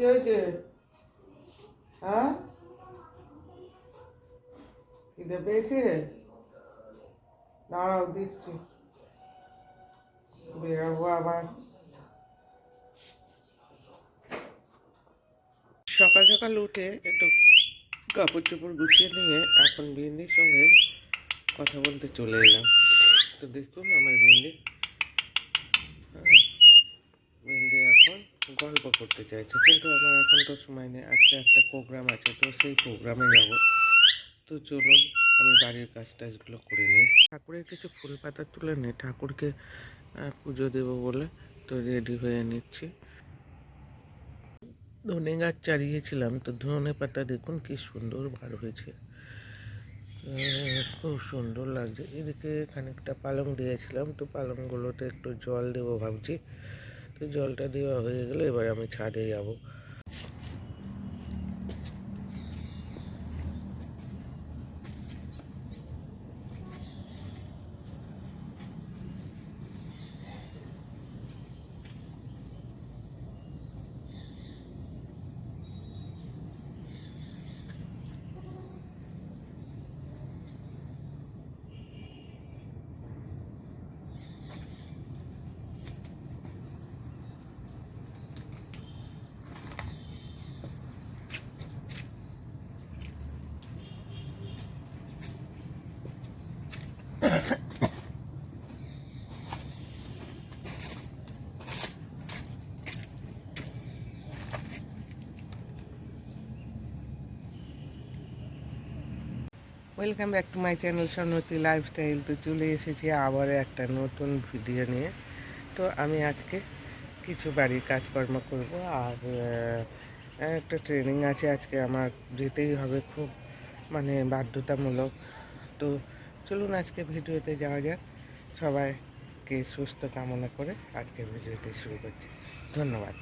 কি হয়েছে? হ্যাঁ? খিদে পেয়েছে? দাঁড়াও, দিচ্ছি। বেরোবো আবার। সকাল সকাল উঠে একটু কাপড় চোপড় গুছিয়ে নিয়ে এখন বিন্দির সঙ্গে কথা বলতে চলে এলাম। তো দেখুন, আমার বিন্দি হ্যাঁ, বিন্দি এখন গল্প করতে চাইছে, কিন্তু আমার এখন তো সময় নেই, আজকে একটা প্রোগ্রাম আছে, তো সেই প্রোগ্রামে যাব। তো চলুন, আমি বাড়ির কাজ টাজগুলো করে নিই। ঠাকুরের কিছু ফুল পাতা তুলে নিই, ঠাকুরকে পুজো দেবো বলে তো রেডি হয়ে নিচ্ছি। ধনে গাছ চারিয়েছিলাম, তো ধনে পাতা দেখুন কি সুন্দর বার হয়েছে। খুব সুন্দর লাগছে। এদিকে খানিকটা পালং দিয়েছিলাম, তো পালংগুলোতে একটু জল দেবো ভাবছি। জলটা দেওয়া হয়ে গেলে এবার আমি ছাদে যাব welcome back to my channel Sannati lifestyle তো চলে এসেছি আবার একটা নতুন ভিডিও নিয়ে। তো আমি আজকে কিছু বাড়ির কাজকর্ম করব আর একটা ট্রেনিং আছে আজকে আমার, যেতেই হবে খুব মানে বাধ্যতামূলক। তো চলুন আজকে ভিডিওতে যাওয়া যাক। সবাইকে সুস্থ কামনা করে আজকে ভিডিওটি শুরু করছি। ধন্যবাদ।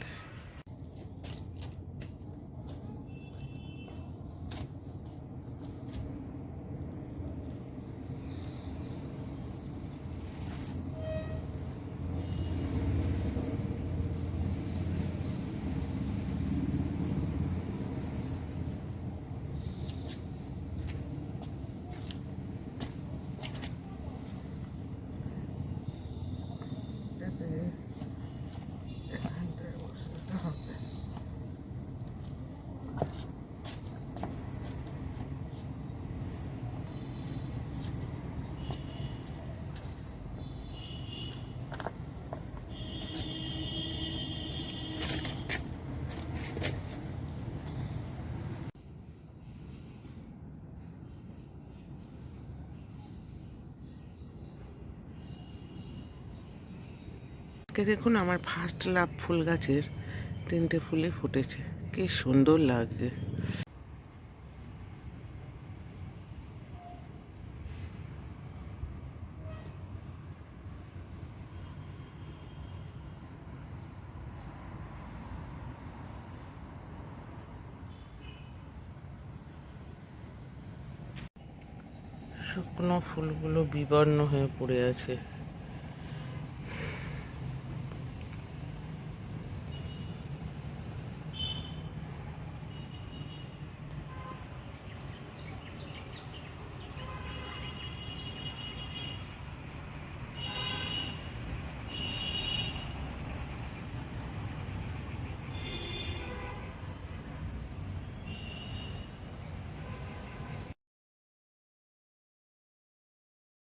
দেখুন আমার ফার্স্ট লাভ ফুল গাছের তিনটে ফুলে ফুটেছে। কি সুন্দর লাগছে শুকনো ফুলগুলো বিবর্ণ হয়ে পড়ে আছে।